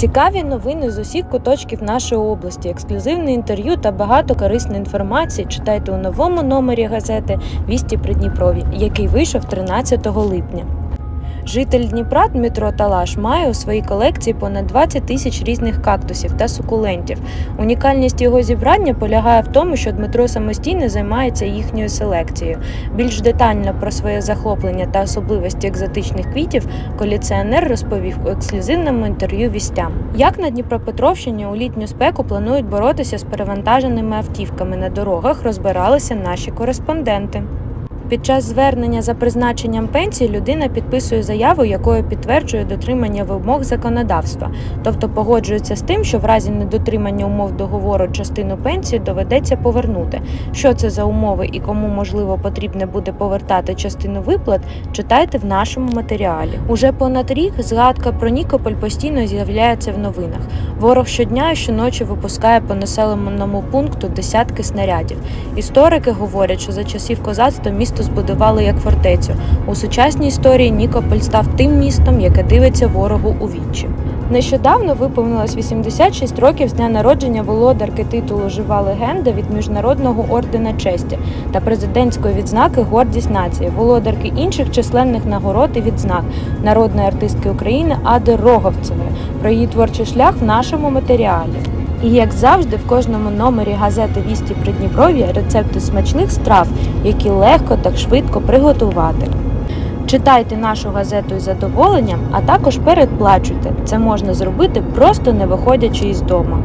Цікаві новини з усіх куточків нашої області, ексклюзивне інтерв'ю та багато корисної інформації читайте у новому номері газети Вісті Придніпрові, який вийшов 13 липня. Житель Дніпра Дмитро Талаш має у своїй колекції понад 20 тисяч різних кактусів та сукулентів. Унікальність його зібрання полягає в тому, що Дмитро самостійно займається їхньою селекцією. Більш детально про своє захоплення та особливості екзотичних квітів колекціонер розповів у ексклюзивному інтерв'ю вістям. Як на Дніпропетровщині у літню спеку планують боротися з перевантаженими автівками на дорогах, розбиралися наші кореспонденти. Під час звернення за призначенням пенсії людина підписує заяву, якою підтверджує дотримання вимог законодавства, тобто погоджується з тим, що в разі недотримання умов договору частину пенсії доведеться повернути. Що це за умови і кому можливо потрібно буде повертати частину виплат, читайте в нашому матеріалі. Уже понад рік згадка про Нікополь постійно з'являється в новинах. Ворог щодня і щоночі випускає по населеному пункту десятки снарядів. Історики говорять, що за часів козацтва місто збудували як фортецю. У сучасній історії Нікополь став тим містом, яке дивиться ворогу у вічі. Нещодавно виповнилось 86 років з дня народження володарки титулу Жива легенда від міжнародного ордена честі та президентської відзнаки Гордість нації, володарки інших численних нагород і відзнак народної артистки України Ади Роговцевої. Про її творчий шлях в нашому матеріалі. І як завжди, в кожному номері газети Вісті Придніпров'я рецепти смачних страв, які легко та швидко приготувати. Читайте нашу газету із задоволенням, а також передплачуйте. Це можна зробити просто не виходячи із дому.